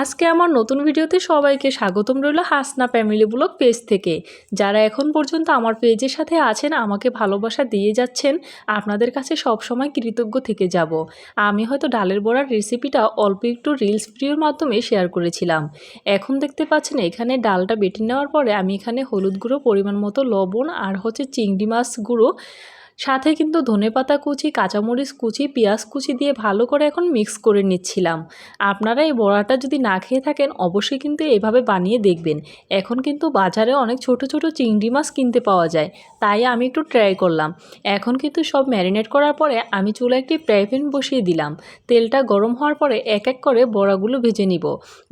আজকে আমার নতুন ভিডিওতে সবাইকে স্বাগতম রইল হাসনা ফ্যামিলি ব্লগ পেজ থেকে। যারা এখন পর্যন্ত আমার পেজের সাথে আছেন, আমাকে ভালোবাসা দিয়ে যাচ্ছেন, আপনাদের কাছে সব সময় কৃতজ্ঞ থেকে যাব। আমি হয়তো ডালের বড়ার রেসিপিটা অল্প একটু রিলস ভিডিওর মাধ্যমে শেয়ার করেছিলাম। এখন দেখতে পাচ্ছেন, এখানে ডালটা বেটে নেওয়ার পরে আমি এখানে হলুদ গুঁড়ো, পরিমাণ মতো লবণ আর হচ্ছে চিংড়ি মাছ গুঁড়ো সাথে কিন্তু ধনেপাতা কুচি, কাঁচামরিচ কুচি, পেঁয়াজ কুচি দিয়ে ভালো করে এখন মিক্স করে নিচ্ছিলাম। আপনারা এই বড়াটা যদি না খেয়ে থাকেন, অবশ্যই কিন্তু এভাবে বানিয়ে দেখবেন। এখন কিন্তু বাজারে অনেক ছোট ছোট চিংড়ি মাছ কিনতে পাওয়া যায়, তাই আমি একটু ট্রাই করলাম। এখন কিন্তু সব ম্যারিনেট করার পরে আমি চুলা একটি ফ্রাই প্যান বসিয়ে দিলাম। তেলটা গরম হওয়ার পরে এক এক করে বড়াগুলো ভেজে নিব।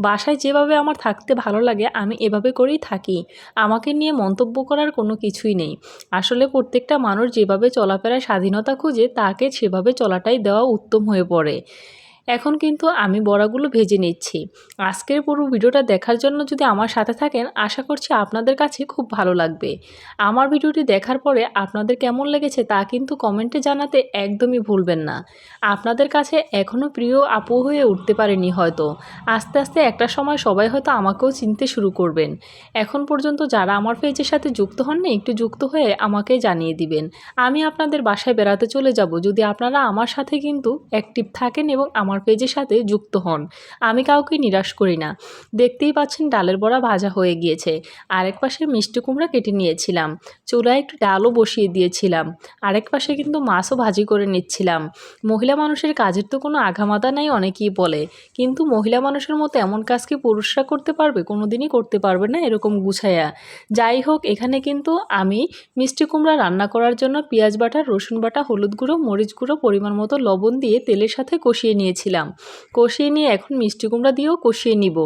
বাসায় যেভাবে আমার থাকতে ভালো লাগে, আমি এভাবে করেই থাকি। আমাকে নিয়ে মন্তব্য করার কোনো কিছুই নেই। আসলে প্রত্যেকটা মানুষ যেভাবে চলাফেরার স্বাধীনতা খুঁজে তাকে সেভাবে চলাটাই দেওয়া উত্তম হয়ে পড়ে। এখন কিন্তু আমি বড়াগুলো ভেজে নিচ্ছি। আজকের পুরো ভিডিওটা দেখার জন্য যদি আমার সাথে থাকেন, আশা করছি আপনাদের কাছে খুব ভালো লাগবে। আমার ভিডিওটি দেখার পরে আপনাদের কেমন লেগেছে তা কিন্তু কমেন্টে জানাতে একদমই ভুলবেন না। আপনাদের কাছে এখনও প্রিয় আপু হয়ে উঠতে পারেনি হয়তো। আস্তে আস্তে একটা সময় সবাই হয়তো আমাকেও চিনতে শুরু করবেন। এখন পর্যন্ত যারা আমার পেজের সাথে যুক্ত হননি, একটু যুক্ত হয়ে আমাকে জানিয়ে দিবেন। আমি আপনাদের বাসায় বেড়াতে চলে যাব। যদি আপনারা আমার সাথে কিন্তু অ্যাক্টিভ থাকেন এবং আমার পেজের সাথে যুক্ত হন। আমি কাউকে নিরাশ করি না। দেখতেই পাচ্ছেন ডালের বড়া ভাজা হয়ে গিয়েছে। আরেক পাশে মিষ্টি কুমড়া কেটে নিয়েছিলাম। চুলায় একটু ডালও বসিয়ে দিয়েছিলাম। আরেক পাশে কিন্তু মাছও ভাজি করে নিচ্ছিলাম। মহিলা মানুষের কাজের তো কোনো আঘামাতা নাই অনেকেই বলে। কিন্তু মহিলা মানুষের মতো এমন কাজ কি পুরুষরা করতে পারবে? কোনো দিনই করতে পারবে না এরকম গুছাইয়া যাই হোক, এখানে কিন্তু আমি মিষ্টি কুমড়া রান্না করার জন্য পেঁয়াজ বাটা, রসুন বাটা, হলুদ গুঁড়ো, মরিচ গুঁড়ো, পরিমাণ মতো লবণ দিয়ে তেলের সাথে কষিয়ে নিয়েছিলাম। কষিয়ে নিয়ে এখন মিষ্টি কুমড়া দিয়েও কষিয়ে নিব।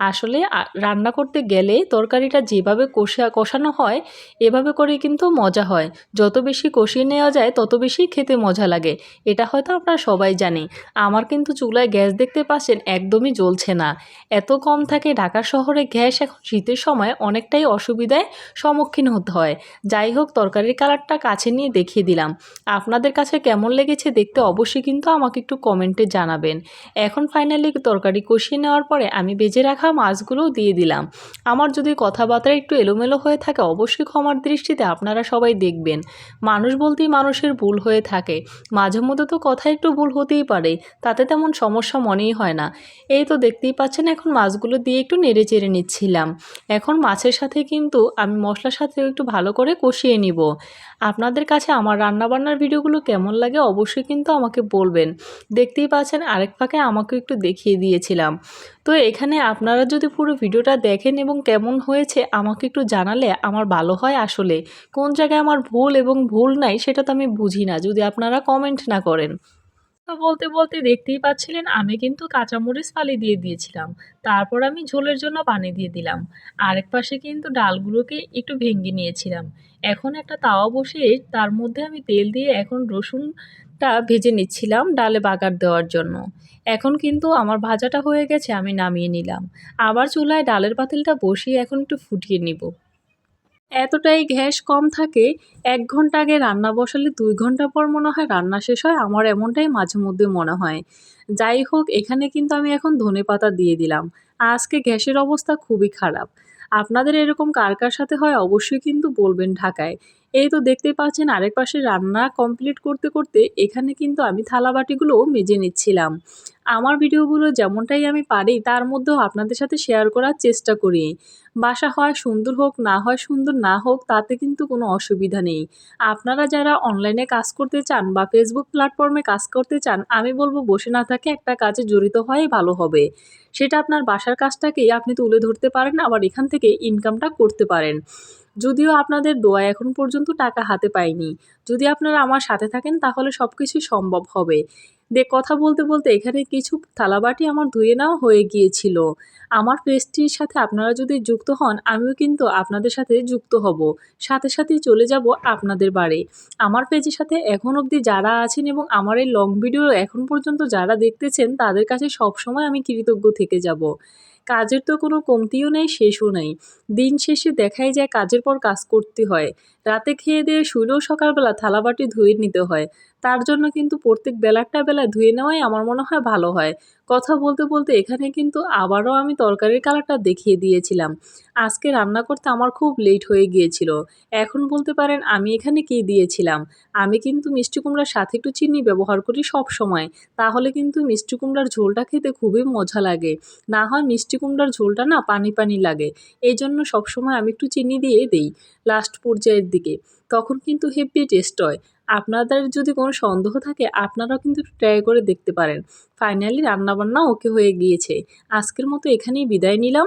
আসলে রান্না করতে গেলে তরকারিটা যেভাবে কষা, কষানো হয়, এভাবে করে কিন্তু মজা হয়। যত বেশি কষিয়ে নেওয়া যায়, তত বেশি খেতে মজা লাগে। এটা হয়তো আপনারা সবাই জানে আমার কিন্তু চুলায় গ্যাস দেখতে পাচ্ছেন, একদমই জ্বলছে না। এত কম থাকে ঢাকা শহরে গ্যাস এখন শীতের সময় অনেকটাই অসুবিধায় সম্মুখীন হতে হয়। যাই হোক, তরকারির কালারটা কাছে নিয়ে দেখিয়ে দিলাম। আপনাদের কাছে কেমন লেগেছে দেখতে অবশ্যই কিন্তু আমাকে একটু কমেন্টে জানাবেন। এখন ফাইনালি তরকারি কষিয়ে নেওয়ার পরে আমি বেজে রাখা মাছগুলোও দিয়ে দিলাম। আমার যদি কথাবার্তা একটু এলোমেলো হয়ে থাকে অবশ্যই ক্ষমার দৃষ্টিতে আপনারা সবাই দেখবেন। মানুষ বলতেই মানুষের ভুল হয়ে থাকে। মাঝে মধ্যে তো কথা একটু ভুল হতেই পারে, তাতে তেমন সমস্যা মনেই হয় না। এই তো দেখতেই পাচ্ছেন এখন মাছগুলো দিয়ে একটু নেড়ে চেড়ে নিচ্ছিলাম। এখন মাছের সাথে কিন্তু আমি মশলার সাথে একটু ভালো করে কষিয়ে নিব। আপনাদের কাছে আমার রান্নাবান্নার ভিডিওগুলো কেমন লাগে অবশ্যই কিন্তু আমাকে বলবেন। দেখতেই পাচ্ছেন আরেক ফাঁকে আমাকে একটু দেখিয়ে দিয়েছিলাম। তো এখানে আপনারা যদি পুরো ভিডিওটা দেখেন এবং কেমন হয়েছে আমাকে একটু জানালে আমার ভালো হয় আসলে। কোন জায়গায় আমার ভুল এবং ভুল নাই সেটা তো আমি বুঝি না, যদি আপনারা কমেন্ট না করেন। বলতে বলতে দেখতেই পাচ্ছিলেন, আমি কিন্তু কাঁচামরিচ ফালি দিয়ে দিয়েছিলাম। তারপর আমি ঝোলের জন্য পানি দিয়ে দিলাম। আরেক পাশে কিন্তু ডালগুলোকে একটু ভেঙে নিয়েছিলাম। এখন একটা তাওয়া বসিয়ে তার মধ্যে আমি তেল দিয়ে এখন রসুনটা ভেজে নিচ্ছিলাম ডালে বাগার দেওয়ার জন্য। এখন কিন্তু আমার ভাজাটা হয়ে গেছে, আমি নামিয়ে নিলাম। আবার চুলায় ডালের পাতিলটা বসিয়ে এখন একটু ফুটিয়ে নিব। এতটাই গ্যাস কম থাকে, এক ঘণ্টা আগে রান্না বসালে দুই ঘণ্টা পর মনে হয় রান্না শেষ হয়, আমার এমনটাই মাঝে মধ্যে মনে হয়। যাই হোক, এখানে কিন্তু আমি এখন ধনে পাতা দিয়ে দিলাম। আজকে গ্যাসের অবস্থা খুবই খারাপ। আপনাদের এরকম কার কার সাথে হয় অবশ্যই কিন্তু বলবেন ঢাকায়। এই তো দেখতে পাচ্ছেন আরেক পাশে রান্না কমপ্লিট করতে করতে এখানে কিন্তু আমি থালাবাটিগুলোও মেজে নিচ্ছিলাম। আমার ভিডিওগুলো যেমনটাই আমি পারি তার মধ্যেও আপনাদের সাথে শেয়ার করার চেষ্টা করি। বাসা হয় সুন্দর হোক, না হয় সুন্দর, না হোক তাতে কিন্তু কোনো অসুবিধা নেই। আপনারা যারা অনলাইনে কাজ করতে চান বা ফেসবুক প্ল্যাটফর্মে কাজ করতে চান, আমি বলব বসে না থাকে একটা কাজে জড়িত হওয়াই ভালো হবে। সেটা আপনার বাসার কাজটাকেই আপনি তুলে ধরতে পারেন, আবার এখান থেকে ইনকামটা করতে পারেন। যদিও আপনাদের দোয়া এখন পর্যন্ত টাকা হাতে পাইনি। যদি আপনারা আমার সাথে থাকেন, তাহলে সব কিছুই সম্ভব হবে। দে, কথা বলতে বলতে এখানে কিছু থালাবাটি আমার ধুয়ে নেওয়া হয়ে গিয়েছিল। আমার পেজটির সাথে আপনারা যদি যুক্ত হন, আমিও কিন্তু আপনাদের সাথে যুক্ত হব। সাথে সাথেই চলে যাব আপনাদের বাড়ি। আমার পেজের সাথে এখন অবধি যারা আছেন এবং আমার এই লং ভিডিও এখন পর্যন্ত যারা দেখতেছেন, তাদের কাছে সবসময় আমি কৃতজ্ঞ থেকে যাব। কাজের তো কোনো কমতিও নেই, শেষও নেই। দিন শেষে দেখাই যায় কাজের পর কাজ করতে হয়। রাতে খেয়ে দিয়ে শুলেও সকালবেলা থালাবাটি ধুয়ে নিতে হয়। তার জন্য কিন্তু প্রত্যেক বেলারটা বেলা ধুয়ে নেওয়াই আমার মনে হয় ভালো হয়। কথা বলতে বলতে এখানে কিন্তু আবারও আমি তরকারির কালারটা দেখিয়ে দিয়েছিলাম। আজকে রান্না করতে আমার খুব লেট হয়ে গিয়েছিল। এখন বলতে পারেন আমি এখানে কী দিয়েছিলাম? আমি কিন্তু মিষ্টি কুমড়ার সাথে একটু চিনি ব্যবহার করি সব সময় তাহলে কিন্তু মিষ্টি কুমড়ার ঝোলটা খেতে খুবই মজা লাগে। না হয় মিষ্টি কুমড়ার ঝোলটা না পানি পানি লাগে। এই জন্য সবসময় আমি একটু চিনি দিয়ে দেই লাস্ট পর্যায়ের দিকে। তখন কিন্তু হেভি টেস্ট হয়। আপনাদের যদি কোনো সন্দেহ থাকে, আপনারাও কিন্তু ট্রাই করে দেখতে পারেন। ফাইনালি রান্নাবান্না ওকে হয়ে গিয়েছে। আজকের মতো এখানেই বিদায় নিলাম।